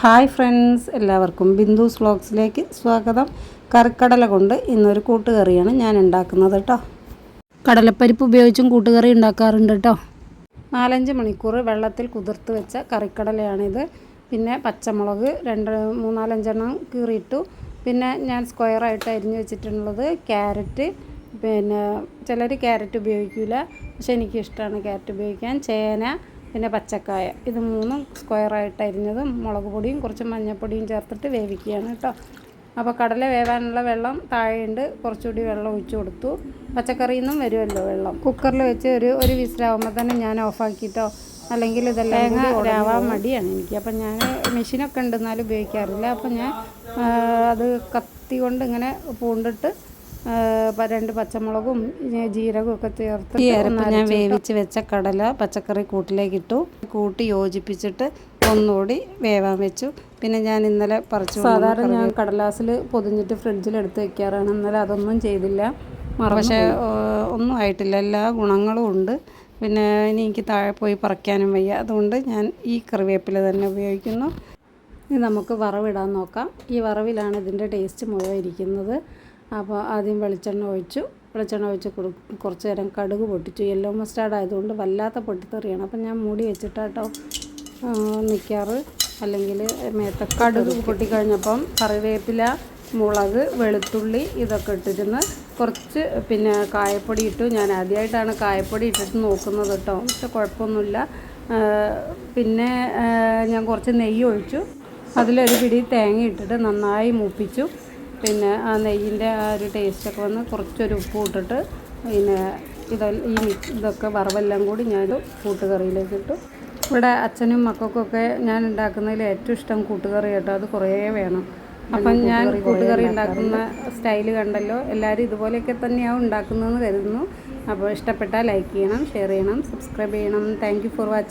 Hi friends എല്ലാവർക്കും ബിന്ദുസ് വ്ളോഗ്സിലേക്ക് സ്വാഗതം. കറിക്കടല കൊണ്ട് ഇന്നൊരു കൂട്ടുകറിയാണ് ഞാൻ ഉണ്ടാക്കുന്നത് കേട്ടോ കടലപ്പരിപ്പ് ഉപയോഗിച്ചും കൂട്ടുകറി ഉണ്ടാക്കാറുണ്ട് കേട്ടോ നാലഞ്ച് മണിക്കൂർ വെള്ളത്തിൽ കുതിർത്ത് വെച്ച കറിക്കടലയാണിത്. പിന്നെ പച്ചമുളക് രണ്ട് മൂന്നാലഞ്ചെണ്ണം കീറിയിട്ടു. പിന്നെ ഞാൻ സ്ക്വയറായിട്ട് അരിഞ്ഞ് വെച്ചിട്ടുള്ളത് ക്യാരറ്റ്. പിന്നെ ചിലർ ക്യാരറ്റ് ഉപയോഗിക്കില്ല പക്ഷെ എനിക്കിഷ്ടമാണ് ക്യാരറ്റ് ഉപയോഗിക്കാൻ. ചേന പിന്നെ പച്ചക്കായ. ഇത് മൂന്നും സ്ക്വയറായിട്ട് അരിഞ്ഞതും മുളക് പൊടിയും കുറച്ച് മഞ്ഞൾപ്പൊടിയും ചേർത്തിട്ട് വേവിക്കുകയാണ് കേട്ടോ. അപ്പോൾ കടല വേവാനുള്ള വെള്ളം താഴെയുണ്ട്. കുറച്ചുകൂടി വെള്ളം ഒഴിച്ചു കൊടുത്തു. പച്ചക്കറിയിൽ നിന്നും വരുമല്ലോ വെള്ളം. കുക്കറിൽ വെച്ച് ഒരു ഒരു വിസിലാവുമ്പോൾ തന്നെ ഞാൻ ഓഫാക്കിയിട്ടോ അല്ലെങ്കിൽ ഇതെല്ലാം രാവാൻ മടിയാണ് എനിക്ക്. അപ്പം ഞാൻ മെഷീനൊക്കെ ഉണ്ട് എന്നാലും ഉപയോഗിക്കാറില്ല. അപ്പം ഞാൻ അത് കത്തി കൊണ്ട് ഇങ്ങനെ പൂണ്ടിട്ട് രണ്ട് പച്ചമുളകും ജീരകവും ഒക്കെ ചേർത്ത് ഈ അരപ്പ് ഞാൻ വേവിച്ച് വെച്ച കടല പച്ചക്കറി കൂട്ടിലേക്ക് ഇട്ടു. കൂട്ടി യോജിപ്പിച്ചിട്ട് ഒന്നുകൂടി വേവാൻ വെച്ചു. പിന്നെ ഞാൻ ഇന്നലെ പറിച്ചു സാധാരണ ഞാൻ കടലാസിൽ പൊതിഞ്ഞിട്ട് ഫ്രിഡ്ജിൽ എടുത്ത് വെക്കാറാണ്. ഇന്നലെ അതൊന്നും ചെയ്തില്ല. പക്ഷേ ഒന്നും ആയിട്ടില്ല. എല്ലാ ഗുണങ്ങളും ഉണ്ട്. പിന്നെ ഇനി എനിക്ക് താഴെ പോയി പറിക്കാനും വയ്യ. അതുകൊണ്ട് ഞാൻ ഈ കറിവേപ്പില തന്നെ ഉപയോഗിക്കുന്നു. ഇനി നമുക്ക് വറവിടാൻ നോക്കാം. ഈ വറവിലാണ് ഇതിന്റെ ടേസ്റ്റ് മുഴുവൻ ഇരിക്കുന്നത്. അപ്പോൾ ആദ്യം വെളിച്ചെണ്ണ ഒഴിച്ചു. വെളിച്ചെണ്ണ ഒഴിച്ച് കുറച്ച് നേരം കടുക് പൊട്ടിച്ചു. യെല്ലോ മസ്റ്റാർഡ് ആയതുകൊണ്ട് വല്ലാത്ത പൊട്ടിത്തെറിയാണ്. അപ്പം ഞാൻ മൂടി വെച്ചിട്ടാട്ടോ നിൽക്കാറ് അല്ലെങ്കിൽ മേത്ത കടുക് പൊട്ടിക്കഴിഞ്ഞപ്പം കറിവേപ്പില മുളക് വെളുത്തുള്ളി ഇതൊക്കെ ഇട്ടിരുന്ന് കുറച്ച് പിന്നെ കായപ്പൊടി ഇട്ടു. ഞാൻ ആദ്യമായിട്ടാണ് കായപ്പൊടി ഇട്ടിട്ട് നോക്കുന്നത് കേട്ടോ. പക്ഷെ കുഴപ്പമൊന്നുമില്ല. പിന്നെ ഞാൻ കുറച്ച് നെയ്യ് ഒഴിച്ചു. അതിലൊരു പിടി തേങ്ങ ഇട്ടിട്ട് നന്നായി മൂപ്പിച്ചു. പിന്നെ ആ നെയ്യിന്റെ ആ ഒരു ടേസ്റ്റൊക്കെ വന്ന് കുറച്ചൊരു ഉപ്പ് ഇട്ടിട്ട് പിന്നെ ഇത് ഈ ഇതൊക്കെ വറവെല്ലാം കൂടി ഞാൻ കൂട്ടുകറിയിലേക്ക് ഇട്ടു. ഇവിടെ അച്ഛനും മക്കൾക്കൊക്കെ ഞാൻ ഉണ്ടാക്കുന്നതിൽ ഏറ്റവും ഇഷ്ടം കൂട്ടുകറി കേട്ടോ. അത് കുറേ വേണം. അപ്പം ഞാൻ കൂട്ടുകറി ഉണ്ടാക്കുന്ന സ്റ്റൈൽ കണ്ടല്ലോ. എല്ലാവരും ഇതുപോലെയൊക്കെ തന്നെയാവും ഉണ്ടാക്കുന്നതെന്ന് കരുതുന്നു. അപ്പോൾ ഇഷ്ടപ്പെട്ടാൽ ലൈക്ക് ചെയ്യണം ഷെയർ ചെയ്യണം സബ്സ്ക്രൈബ് ചെയ്യണം. Thank for watching